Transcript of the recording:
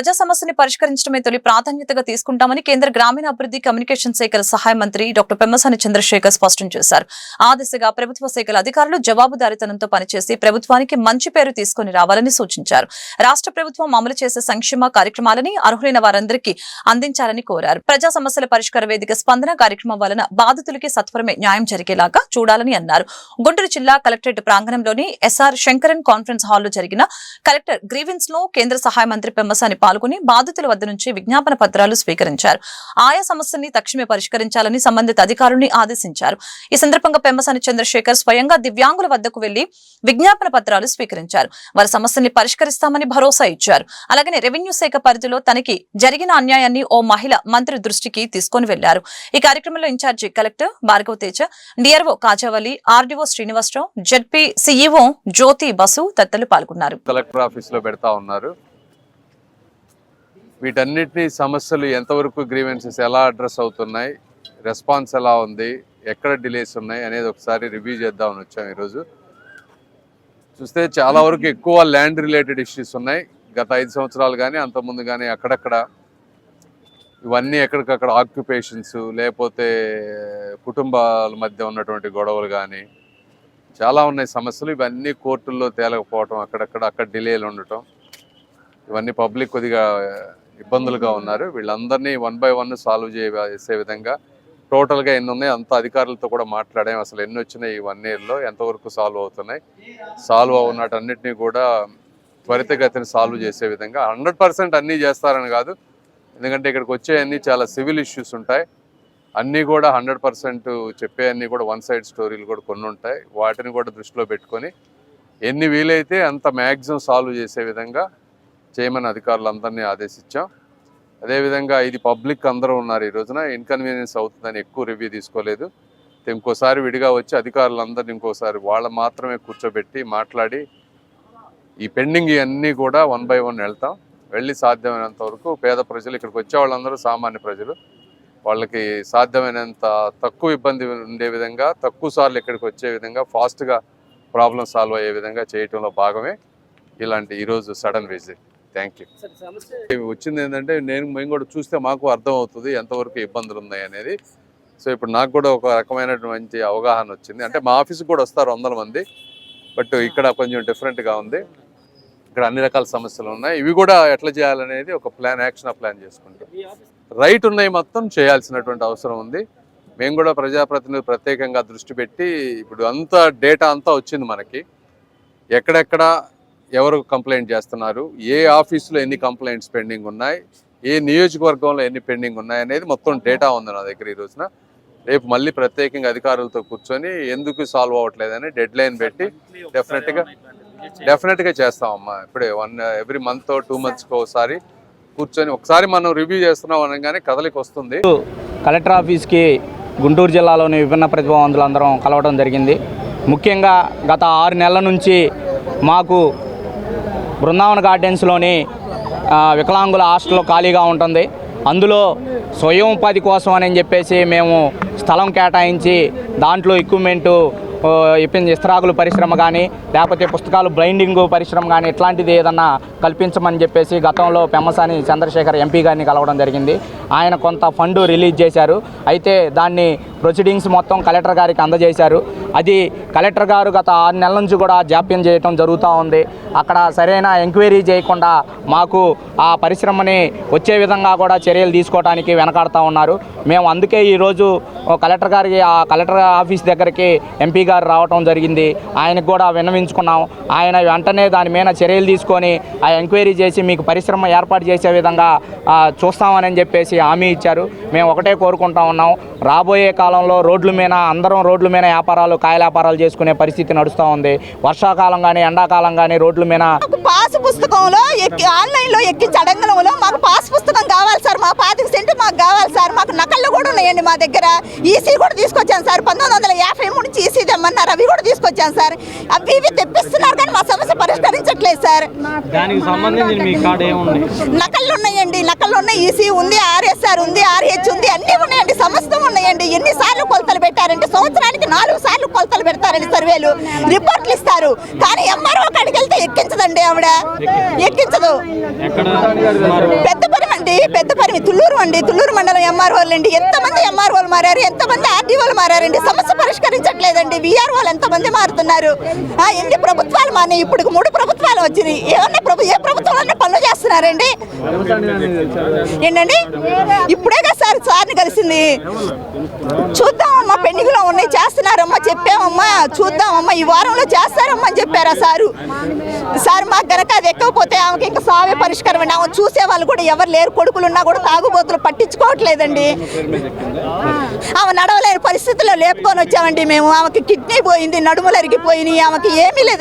ప్రజా సమస్యని పరిష్కరించడమే తొలి ప్రాధాన్యతగా తీసుకుంటామని కేంద్ర గ్రామీణాభివృద్ధి కమ్యూనికేషన్ శాఖల సహాయ మంత్రి డాక్టర్ పెమ్మసాని చంద్రశేఖర్ స్పష్టం చేశారు. ఆ దిశగా ప్రభుత్వ శాఖల అధికారులు జవాబుదారితనంతో పనిచేసి ప్రభుత్వానికి మంచి పేరు తీసుకుని రావాలని సూచించారు. రాష్ట్ర ప్రభుత్వం అమలు చేసే సంక్షేమ కార్యక్రమాలని అర్హులైన వారందరికీ అందించాలని కోరారు. ప్రజా సమస్యల పరిష్కార వేదిక స్పందన కార్యక్రమం వలన బాధితులకి సత్వరమే న్యాయం జరిగేలాగా చూడాలని అన్నారు. గుంటూరు జిల్లా కలెక్టరేట్ ప్రాంగణంలోని ఎస్ఆర్ శంకరన్ కాన్ఫరెన్స్ హాల్లో జరిగిన కలెక్టర్ గ్రీవెన్స్లో కేంద్ర సహాయ మంత్రి పెమ్మసాని పాల్గొని బాధితుల వద్ద నుంచి విజ్ఞాపన పత్రాలు స్వీకరించారు. ఆయా సమస్యల్ని తక్షణమే పరిష్కరించాలని సంబంధిత అధికారుల్ని ఆదేశించారు. ఈ సందర్భంగా పెమ్మసాని చంద్రశేఖర్ స్వయంగా దివ్యాంగుల వద్దకు వెళ్ళి విజ్ఞాపన పత్రాలు స్వీకరించారు. వారి సమస్యల్ని పరిష్కరిస్తామని భరోసా ఇచ్చారు. అలాగనే రెవెన్యూ శాఖ పరిధిలో తనకి జరిగిన అన్యాయాన్ని ఓ మహిళ మంత్రి దృష్టికి తీసుకొని వెళ్ళారు. ఈ కార్యక్రమంలో incharge collector Bhargava Teja DRO Kajavali RDO Srinivasarao ZP CEO Jyothi Basu తదితరులు పాల్గొన్నారు. కలెక్టర్ ఆఫీస్లో పెడతా ఉన్నారు. వీటన్నిటినీ సమస్యలు ఎంతవరకు గ్రీవెన్సెస్ ఎలా అడ్రస్ అవుతున్నాయి రెస్పాన్స్ ఎలా ఉంది ఎక్కడ డిలేస్ ఉన్నాయి అనేది ఒకసారి రివ్యూ చేద్దామని వచ్చాం ఈరోజు. చూస్తే చాలా వరకు ఎక్కువ ల్యాండ్ రిలేటెడ్ ఇష్యూస్ ఉన్నాయి. గత ఐదు సంవత్సరాలు కానీ అంతకుముందు కానీ అక్కడక్కడ ఇవన్నీ ఎక్కడికక్కడ ఆక్యుపేషన్స్ లేకపోతే కుటుంబాల మధ్య ఉన్నటువంటి గొడవలు కానీ చాలా ఉన్నాయి సమస్యలు. ఇవన్నీ కోర్టుల్లో తేలకపోవటం అక్కడక్కడ అక్కడ డిలేలు ఉండటం ఇవన్నీ పబ్లిక్ కొద్దిగా ఇబ్బందులుగా ఉన్నారు. వీళ్ళందరినీ వన్ బై వన్ సాల్వ్ చేసే విధంగా టోటల్గా ఎన్ని ఉన్నాయి అంత అధికారులతో కూడా మాట్లాడాము అసలు ఎన్ని వచ్చినాయి ఈ వన్ ఇయర్లో ఎంతవరకు సాల్వ్ అవుతున్నాయి. సాల్వ్ అవునాటన్నిటినీ కూడా త్వరితగతిని సాల్వ్ చేసే విధంగా హండ్రెడ్ పర్సెంట్ అన్నీ చేస్తారని కాదు. ఎందుకంటే ఇక్కడికి వచ్చేయన్ని చాలా సివిల్ ఇష్యూస్ ఉంటాయి. అన్నీ కూడా హండ్రెడ్ పర్సెంట్ చెప్పే అన్నీ కూడా వన్ సైడ్ స్టోరీలు కూడా కొన్ని ఉంటాయి. వాటిని కూడా దృష్టిలో పెట్టుకొని ఎన్ని వీలైతే అంత మ్యాక్సిమం సాల్వ్ చేసే విధంగా చేయమని అధికారులందరినీ ఆదేశించాం. అదేవిధంగా ఇది పబ్లిక్ అందరూ ఉన్నారు ఈ రోజున. ఇన్కన్వీనియన్స్ అవుతుందని ఎక్కువ రివ్యూ తీసుకోలేదు. ఇంకోసారి విడిగా వచ్చి అధికారులందరినీ ఇంకోసారి వాళ్ళ మాత్రమే కూర్చోబెట్టి మాట్లాడి ఈ పెండింగ్ ఇవన్నీ కూడా వన్ బై వన్ వెళ్తాం. వెళ్ళి సాధ్యమైనంత వరకు పేద ప్రజలు ఇక్కడికి వచ్చే వాళ్ళందరూ సామాన్య ప్రజలు. వాళ్ళకి సాధ్యమైనంత తక్కువ ఇబ్బంది ఉండే విధంగా తక్కువ సార్లు ఇక్కడికి వచ్చే విధంగా ఫాస్ట్గా ప్రాబ్లం సాల్వ్ అయ్యే విధంగా చేయటంలో భాగమే ఇలాంటి ఈరోజు సడన్ విజిట్. థ్యాంక్ యూ వచ్చింది ఏంటంటే నేను మేము కూడా చూస్తే మాకు అర్థం అవుతుంది ఎంతవరకు ఇబ్బందులు ఉన్నాయి అనేది. సో ఇప్పుడు నాకు కూడా ఒక రకమైనటువంటి అవగాహన వచ్చింది. అంటే మా ఆఫీస్కి కూడా వస్తారు వందల మంది. బట్ ఇక్కడ కొంచెం డిఫరెంట్గా ఉంది. ఇక్కడ అన్ని రకాల సమస్యలు ఉన్నాయి. ఇవి కూడా ఎట్లా చేయాలనేది ఒక ప్లాన్ యాక్షన్ ప్లాన్ చేసుకుంటాం. రైట్ ఉన్నాయి మొత్తం చేయాల్సినటువంటి అవసరం ఉంది. మేము కూడా ప్రజాప్రతినిధులు ప్రత్యేకంగా దృష్టి పెట్టి ఇప్పుడు అంతా డేటా అంతా వచ్చింది మనకి. ఎక్కడెక్కడ ఎవరు కంప్లైంట్ చేస్తున్నారు? ఏ ఆఫీసులో ఎన్ని కంప్లైంట్స్ పెండింగ్ ఉన్నాయి? ఏ నియోజకవర్గంలో ఎన్ని పెండింగ్ ఉన్నాయి అనేది మొత్తం డేటా ఉంది నా దగ్గర ఈ రోజున. రేపు మళ్ళీ ప్రత్యేకంగా అధికారులతో కూర్చొని ఎందుకు సాల్వ్ అవ్వట్లేదని డెడ్ లైన్ పెట్టి డెఫినెట్గా డెఫినెట్గా చేస్తామమ్మా. ఇప్పుడే వన్ ఎవ్రీ మంత్ టూ మంత్స్కి ఒకసారి కూర్చొని ఒకసారి మనం రివ్యూ చేస్తున్నాం అనగానే కదలికి వస్తుంది. కలెక్టర్ ఆఫీస్కి గుంటూరు జిల్లాలోని విభిన్న ప్రతిభావంతులందరం కలవడం జరిగింది. ముఖ్యంగా గత ఆరు నెలల నుంచి మాకు బృందావన గార్డెన్స్లోని వికలాంగుల హాస్టల్ ఖాళీగా ఉంటుంది. అందులో స్వయం ఉపాధి కోసం అని చెప్పేసి మేము స్థలం కేటాయించి దాంట్లో ఎక్విప్మెంటు ఓ, ఇప్పించి ఇస్త్రాకులు పరిశ్రమ కానీ లేకపోతే పుస్తకాలు బ్లైండింగ్ పరిశ్రమ కానీ ఇట్లాంటిది ఏదన్నా కల్పించమని చెప్పేసి గతంలో పెమ్మసాని చంద్రశేఖర్ ఎంపీ గారిని కలవడం జరిగింది. ఆయన కొంత ఫండ్ రిలీజ్ చేశారు. అయితే దాన్ని ప్రొసీడింగ్స్ మొత్తం కలెక్టర్ గారికి అందజేశారు. అది కలెక్టర్ గారు గత ఆరు నెలల నుంచి కూడా జాప్యం చేయటం జరుగుతూ ఉంది. అక్కడ సరైన ఎంక్వైరీ చేయకుండా మాకు ఆ పరిశ్రమని వచ్చే విధంగా కూడా చర్యలు తీసుకోవడానికి వెనకాడుతూ ఉన్నారు. మేము అందుకే ఈరోజు కలెక్టర్ గారికి ఆ కలెక్టర్ ఆఫీస్ దగ్గరికి ఎంపీ గారు రావటం జరిగింది. ఆయనకు కూడా విన్నవించుకున్నాం. ఆయన వెంటనే దాని మీద చర్యలు తీసుకొని ఆ ఎంక్వైరీ చేసి మీకు పరిశ్రమ ఏర్పాటు చేసే విధంగా చూస్తామని చెప్పేసి హామీ ఇచ్చారు. మేము ఒకటే కోరుకుంటా ఉన్నాం. రాబోయే కాలంలో రోడ్ల మీద అందరం రోడ్ల మీద వ్యాపారాలు కాయల వ్యాపారాలు చేసుకునే పరిస్థితి నడుస్తూ ఉంది. వర్షాకాలం కానీ ఎండాకాలం కానీ రోడ్ల మీద పాస్ పుస్తకంలో ఎక్కి ఆన్లైన్లో ఎక్కించి అడగడంలో మాకు పాస్ పుస్తకం కావాలి సార్. మా పాతిక సెంటు మాకు కావాలి సార్. మాకు నకళ్ళు కూడా ఉన్నాయండి మా దగ్గర. ఈసీ కూడా తీసుకొచ్చాను సార్ పంతొమ్మిది వందల యాభై మూడు నుంచి ఈసీ తెమ్మన్నారు అవి కూడా తీసుకొచ్చాను సార్. అవి ఇవి తెప్పిస్తున్నారు కానీ మా సమస్య పరిష్కరించట్లేదు సార్. దానికి సంబంధించి మీ కాడ ఏముంది? నకళ్ళు ఉన్నాయండి. నకళ్ళు ఉన్నాయి. ఈసీ ఉంది ఆర్ఎస్ఆర్ ఉంది ఆర్హెచ్ ఉంది. అన్నీ ఉన్నాయండి. సమస్తం ఉన్నాయండి. ఎన్నిసార్లు కొలతలు పెట్టారంటే సంవత్సరానికి నాలుగు సార్లు కొలతలు పెడతారండి సర్వేలు రిపోర్ట్లు ఇస్తారు. కానీ ఎంఆర్ఓ కాడికి వెళ్తే ఎక్కించదండి ఆవిడ. ఎక్కించదు. ఎక్కడ? సుమారు పెద్ద పరిమి అండి పెద్ద పరిమి తుళ్ళూరు అండి. తుళ్ళూరు మండలం ఎంఆర్ఓలు అండి. ఎంతమంది ఎంఆర్ఓలు మారారు? ఎంతమంది ఆర్డీఓలు మారారండి సమస్య పరిష్కరించట్లేదండి. విఆర్ఓలు ఎంతమంది మారుతున్నారు? ఎన్ని ప్రభుత్వాలు మారినాయి? ఇప్పుడు మూడు ప్రభుత్వాలు వచ్చినాయి. ఏమన్నా ప్రభు ఏ ప్రభుత్వంలో పనులు చేస్తున్నారండి? ఏంటండి? ఇప్పుడే కదా సార్ సార్ని కలిసింది. చూద్దామమ్మా పెండింగ్లో ఉన్నాయి. చేస్తున్నారమ్మా చెప్పామమ్మా చూద్దామమ్మా ఈ వారంలో చేస్తారమ్మా అని చెప్పారా సారు? సార్ మాకు గనక అది ఎక్కకపోతే ఆమెకి ఇంకా సావే పరిష్కారం అండి. ఆమె చూసే వాళ్ళు కూడా ఎవరు లేరు కొడుకులు ఉన్నా కూడా తాగుబోతులు పట్టించుకోవట్లేదండి. ఆమె నడవలేని పరిస్థితుల్లో లేపుకొని వచ్చామండి మేము. ఆమెకి కిడ్నీ పోయింది నడుములు అరిగిపోయినాయి ఆమెకి ఏమీ లేదు.